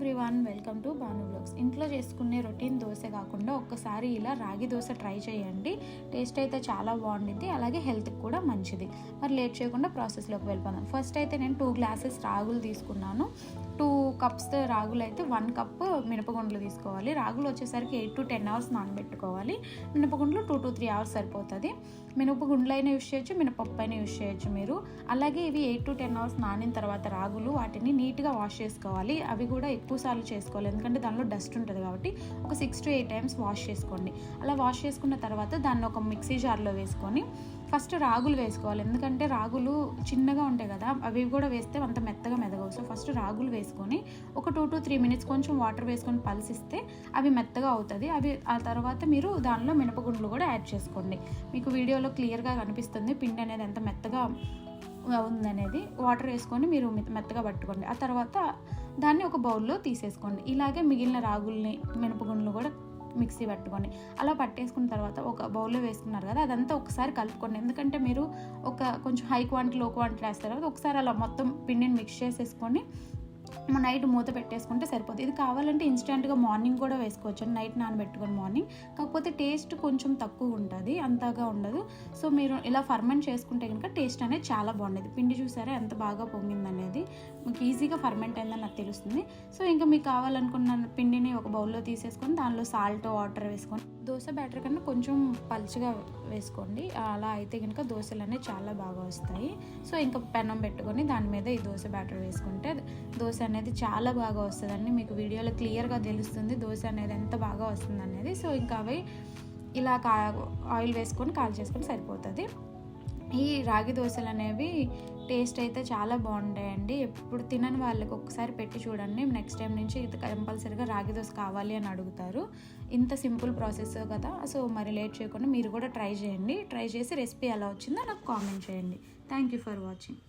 Everyone welcome to Banu blogs. ఇంట్లో చేసుకునే routine dosa కాకుండా ఒక్కసారి ఇలా రాగి దోశ ట్రై చేయండి. టేస్ట్ అయితే చాలా బాగుండిద్ది అలాగే హెల్త్కి కూడా మంచిది. మరి లేట్ చేయకుండా ప్రాసెస్లోకి వెళ్ళిపోదాం. ఫస్ట్ అయితే నేను టూ గ్లాసెస్ రాగులు తీసుకున్నాను. టూ కప్స్ రాగులు అయితే వన్ కప్ మినపగుండ్లు తీసుకోవాలి. రాగులు వచ్చేసరికి ఎయిట్ టు టెన్ అవర్స్ నానబెట్టుకోవాలి. మినపగుండ్లు టూ టు త్రీ అవర్స్ సరిపోతుంది. మినపగుండ్లు అయినా యూస్ చేయొచ్చు మినపప్పు అయినా యూస్ చేయొచ్చు మీరు. అలాగే ఇవి ఎయిట్ టు టెన్ అవర్స్ నానిన తర్వాత రాగులు వాటిని నీట్గా వాష్ చేసుకోవాలి. అవి కూడా ఎక్కువ సార్లు చేసుకోవాలి. ఎందుకంటే దానిలో డస్ట్ ఉంటుంది కాబట్టి ఒక six to eight times wash చేసుకోండి. అలా వాష్ చేసుకున్న తర్వాత దాన్ని ఒక మిక్సీ జార్లో వేసుకొని ఫస్ట్ రాగులు వేసుకోవాలి. ఎందుకంటే రాగులు చిన్నగా ఉంటాయి కదా అవి కూడా వేస్తే అంత మెత్తగా మెదగవు. సో ఫస్ట్ రాగులు వేసుకొని ఒక టూ టు త్రీ మినిట్స్ కొంచెం వాటర్ వేసుకొని పలిసిస్తే అవి మెత్తగా అవుతుంది. అవి ఆ తర్వాత మీరు దానిలో మినపగుండ్లు కూడా యాడ్ చేసుకోండి. మీకు వీడియోలో క్లియర్గా కనిపిస్తుంది పిండి అనేది ఎంత మెత్తగా ఉందనేది. వాటర్ వేసుకొని మీరు మెత్తగా పట్టుకోండి. ఆ తర్వాత దాన్ని ఒక బౌల్లో తీసేసుకోండి. ఇలాగే మిగిలిన రాగుల్ని మినపగుండ్లు కూడా మిక్సీ పట్టుకొని అలా పట్టేసుకున్న తర్వాత ఒక బౌల్లో వేసుకున్నారు కదా అదంతా ఒకసారి కలుపుకోండి. ఎందుకంటే మీరు ఒక కొంచెం హై క్వాంటిటీ లో క్వాంటిటీ వేస్తారు కదా ఒకసారి అలా మొత్తం పిండిని మిక్స్ చేసేసుకొని నైట్ మూత పెట్టేసుకుంటే సరిపోతుంది ఇది కావాలంటే ఇన్స్టెంట్గా మార్నింగ్ కూడా వేసుకోవచ్చు. నైట్ నానబెట్టుకొని మార్నింగ్. కాకపోతే టేస్ట్ కొంచెం తక్కువ ఉంటుంది అంతగా ఉండదు. సో మీరు ఇలా ఫర్మెంట్ చేసుకుంటే కనుక టేస్ట్ అనేది చాలా బాగుండేది. పిండి చూసారా? ఎంత బాగా పొంగింది అనేది మీకు ఈజీగా ఫర్మెంట్ అయిందని నాకు తెలుస్తుంది. సో ఇంకా మీకు కావాలనుకున్న పిండిని ఒక బౌల్లో తీసేసుకొని దానిలో సాల్ట్ వాటర్ వేసుకొని దోశ బ్యాటర్ కన్నా కొంచెం పలుచగా వేసుకోండి. అలా అయితే కనుక దోశలు అనేవి చాలా బాగా వస్తాయి. సో ఇంకా పెనం పెట్టుకొని దాని మీద ఈ దోశ బ్యాటర్ వేసుకుంటే దోశ అనేది చాలా బాగా వస్తుందండి. మీకు వీడియోలో క్లియర్గా తెలుస్తుంది దోశ అనేది ఎంత బాగా వస్తుంది అనేది సో ఇంకా అవి ఇలా కా ఆయిల్ వేసుకొని కాల్ చేసుకొని సరిపోతుంది. ఈ రాగి దోశలు అనేవి టేస్ట్ అయితే చాలా బాగుంటాయండి. ఎప్పుడు తినని వాళ్ళకి ఒకసారి పెట్టి చూడండి. నెక్స్ట్ టైం నుంచి ఇది కంపల్సరీగా రాగి దోశ కావాలి అని అడుగుతారు. ఇంత సింపుల్ ప్రాసెస్ కదా. సో మరి లేట్ చేయకుండా మీరు కూడా ట్రై చేయండి. ట్రై చేసి రెసిపీ ఎలా వచ్చిందో నాకు కామెంట్ చేయండి. Thank you for watching.